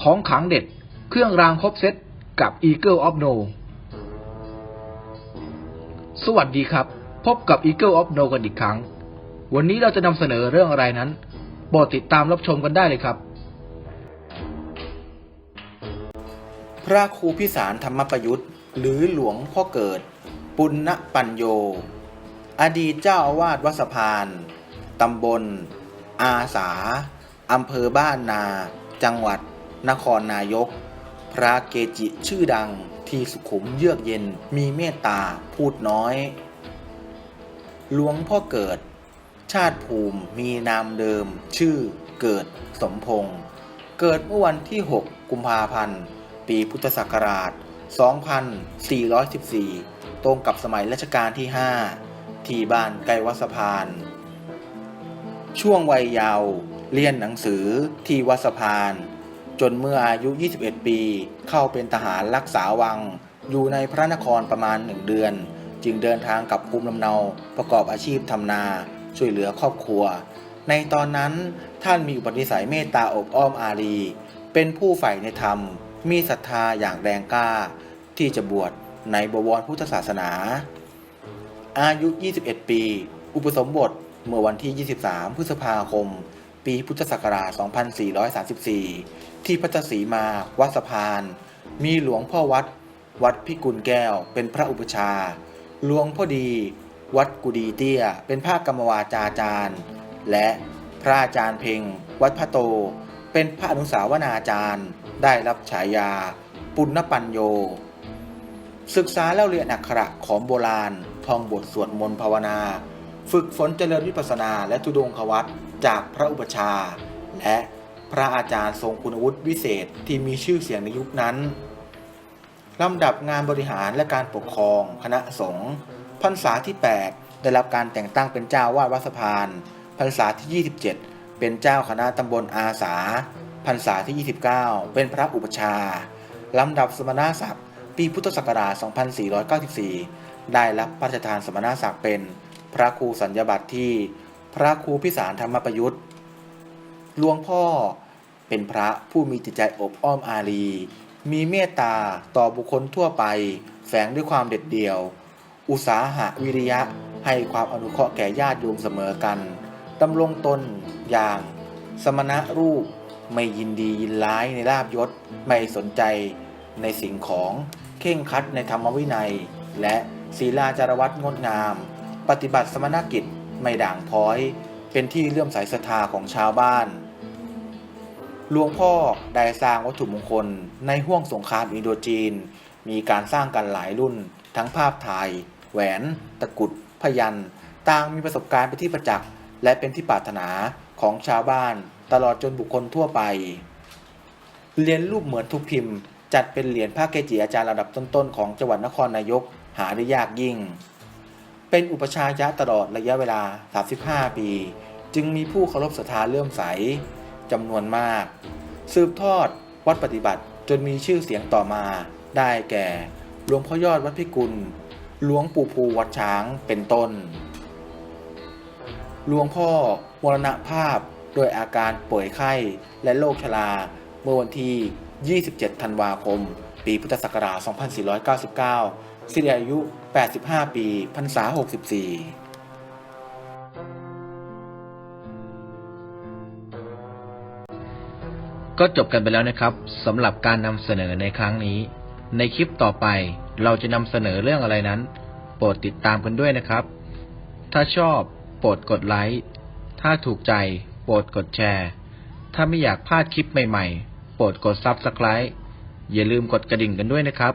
ของขังเด็ด เครื่องรางครบเซตกับ Eagle of No สวัสดีครับ พบกับ Eagle of No กันอีกครั้ง วันนี้เราจะนำเสนอเรื่องอะไรนั้นโปรดติดตามรับชมกันได้เลยครับ พระครูพิสารธรรมประยุทธ์ หรือหลวงพ่อเกิด ปุณณปัญโย อดีตเจ้าอาวาสวัดสะพาน ตำบล อาสา อำเภอบ้านนา จังหวัด นครนายก พระเกจิชื่อดังที่สุขุมเยือกเย็นมีเมตตาพูดน้อย หลวงพ่อเกิด ชาติภูมิมีนามเดิม ชื่อเกิดสมพงศ์เกิดเมื่อวันที่ 6 กุมภาพันธ์ ปีพุทธศักราช 2414 ตรงกับสมัยรัชกาลที่ 5 ที่บ้านไกลวัดสะพาน ช่วงวัยเยาว์เรียนหนังสือที่วัดสะพาน จนเมื่ออายุ 21 ปี เข้าเป็นทหารรักษาวัง อยู่ในพระนครประมาณหนึ่งเดือน จึงเดินทางกลับภูมิลำเนาประกอบอาชีพทำนา ช่วยเหลือครอบครัว ในตอนนั้นท่านมีอุปนิสัยเมตตาอบอ้อมอารี เป็นผู้ใฝ่ในธรรม มีศรัทธาอย่างแรงกล้า ที่จะบวชในบวรพุทธศาสนา อายุ 21 ปี อุปสมบทเมื่อวันที่ 23 พฤษภาคม ปีพุทธศักราช 2434 ที่พัทสีมา วัดสะพาน มีหลวงพ่อวัด วัดพิกุลแก้ว เป็นพระอุปชา หลวงพ่อดี วัดกุดีเตี้ย เป็นพระกรรมวาจาจารย์ และพระอาจารย์เพ็งวัดพระโต เป็นพระอนุสาวนาจารย์ ได้รับฉายา ปุณณปัญโย ศึกษาแล้วเรียนอักขระของโบราณ ท่องบทสวดมนต์ภาวนา ฝึกฝนเจริญวิปัสสนาและทุดงควัต จากพระอุปชา และพระอาจารย์ทรงคุณวุฒิวิเศษที่มีชื่อเสียงในยุคนั้นลำดับงานบริหารและการปกครอง คณะสงฆ์พรรษาที่ 8 ได้รับการแต่งตั้งเป็นเจ้าวาดวัดสะพานพรรษาที่ 27 เป็นเจ้าคณะตำบลอาสาพรรษาที่ 29 เป็นพระอุปชาลำดับสมณศักดิ์ปีพุทธศักราช 2494 ได้รับพระราชทานสมณศักดิ์เป็นพระครูสัญญาบัตรที่ พระครูพิสารธรรมประยุทธ์หลวงพ่อเป็นพระผู้มีจิตใจอบอ้อมอารี มีเมตตาต่อบุคคลทั่วไป แฝงด้วยความเด็ดเดี่ยว อุตสาหะวิริยะให้ความอนุเคราะห์แก่ญาติโยมเสมอกันดำรงตนอย่าง สมณะรูปไม่ยินดียินร้ายในลาบยศ ไม่สนใจในสิ่งของเข่งคัดในธรรมวินัย และศีลาจารวัตงดงาม ปฏิบัติสมณกิจ ไม่ด่างพ้อย เป็นที่เลื่อมใสศรัทธาของชาวบ้าน หลวงพ่อได้สร้างวัตถุมงคลในห้วงสงครามอินโดจีน มีการสร้างกันหลายรุ่น ทั้งภาพถ่าย แหวน ตะกุด พยันต่างมีประสบการณ์เป็นที่ประจักษ์และเป็นที่ปรารถนาของชาวบ้าน ตลอดจนบุคคลทั่วไป เหรียญรูปเหมือนทุกพิมพ์ จัดเป็นเหรียญพระเกจิอาจารย์ระดับต้นๆของจังหวัดนครนายกหาได้ยากยิ่ง เป็นอุปชาย์ตลอดระยะเวลา 35 ปี จึงมีผู้เคารพศรัทธาเลื่อมใสจำนวนมาก สืบทอดวัดปฏิบัติจนมีชื่อเสียงต่อมาได้แก่หลวงพ่อยอดวัดพิกุล หลวงปู่ภูวัดช้างเป็นต้น หลวงพ่อมรณภาพโดยอาการป่วยไข้และโรคชรา เมื่อวันที่ 27 ธันวาคม ปีพุทธศักราช 2499 สิริอายุ 85 ปีพรรษา 64ก็จบกันไปแล้วนะครับสำหรับการนำเสนอในครั้งนี้ ในคลิปต่อไปเราจะนำเสนอเรื่องอะไรนั้น โปรดติดตามกันด้วยนะครับ ถ้าชอบโปรดกดไลค์ถ้าถูกใจ โปรดกดแชร์ ถ้าไม่อยากพลาดคลิปใหม่ๆ โปรดกด Subscribe อย่าลืมกดกระดิ่งกันด้วยนะครับ